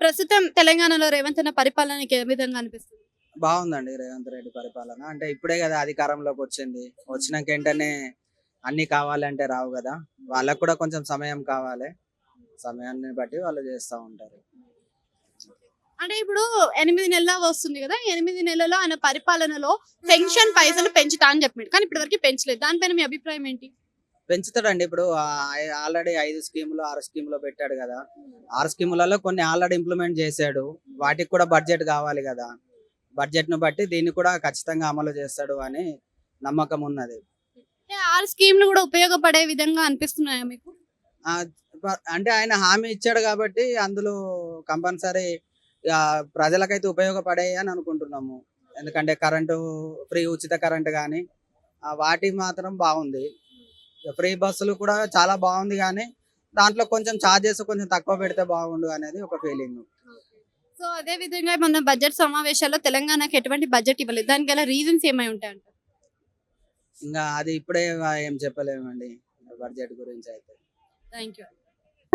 ప్రస్తుతం తెలంగాణలో రేవంత్ అన్న పరిపాలనకి ఏ విధంగా అనిపిస్తుంది? బాగుందండి రేవంత్ రెడ్డి పరిపాలన. అంటే ఇప్పుడే కదా అధికారంలోకి వచ్చింది. వచ్చినాక వెంటనే అన్ని కావాలంటే రావు కదా. వాళ్ళకు కూడా కొంచెం సమయం కావాలి. సమయాన్ని బట్టి వాళ్ళు చేస్తూ ఉంటారు. అంటే ఇప్పుడు ఎనిమిది నెలల వస్తుంది కదా. ఎనిమిది నెలలో ఆయన పరిపాలనలో పెన్షన్ పైసలు పెంచుతా అని చెప్పాడు. కానీ ఇప్పటివరకు పెంచలేదు. దానిపైన మీ అభిప్రాయం ఏంటి? పెంచుతాడండి. ఇప్పుడు ఆల్రెడీ ఐదు స్కీములు ఆరు స్కీములు పెట్టాడు కదా. ఆరు స్కీములలో కొన్ని ఆల్రెడీ ఇంప్లిమెంట్ చేశాడు. వాటికి కూడా బడ్జెట్ కావాలి కదా. బడ్జెట్ను బట్టి దీన్ని కూడా ఖచ్చితంగా అమలు చేస్తాడు అని నమ్మకం ఉన్నది. ఆరు స్కీమ్లు కూడా ఉపయోగపడే విధంగా అనిపిస్తున్నాయా మీకు? అంటే ఆయన హామీ ఇచ్చాడు కాబట్టి అందులో కంపల్సరీ ప్రజలకైతే ఉపయోగపడాయి అని అనుకుంటున్నాము. ఎందుకంటే కరెంటు ఫ్రీ ఉచిత కరెంటు కానీ వాటి మాత్రం బాగుంది. ఫ్రీ బస్సులు కూడా చాలా బాగుంది కానీ దాంట్లో కొంచెం ఛార్జెస్ కొంచెం తక్కువ పెడితే బాగుండు అనేది ఒక ఫీలింగ్ సో అదే విధంగా మొన్న బడ్జెట్ సమావేశాల్లో తెలంగాణకి ఎటువంటి బడ్జెట్ ఇవ్వలేదు. దానికి గల రీజన్స్ ఏమై ఉంటాయంట? ఇంకా అది ఇప్పుడే ఏం చెప్పలేమండి. బడ్జెట్ గురించి అయితే. Thank you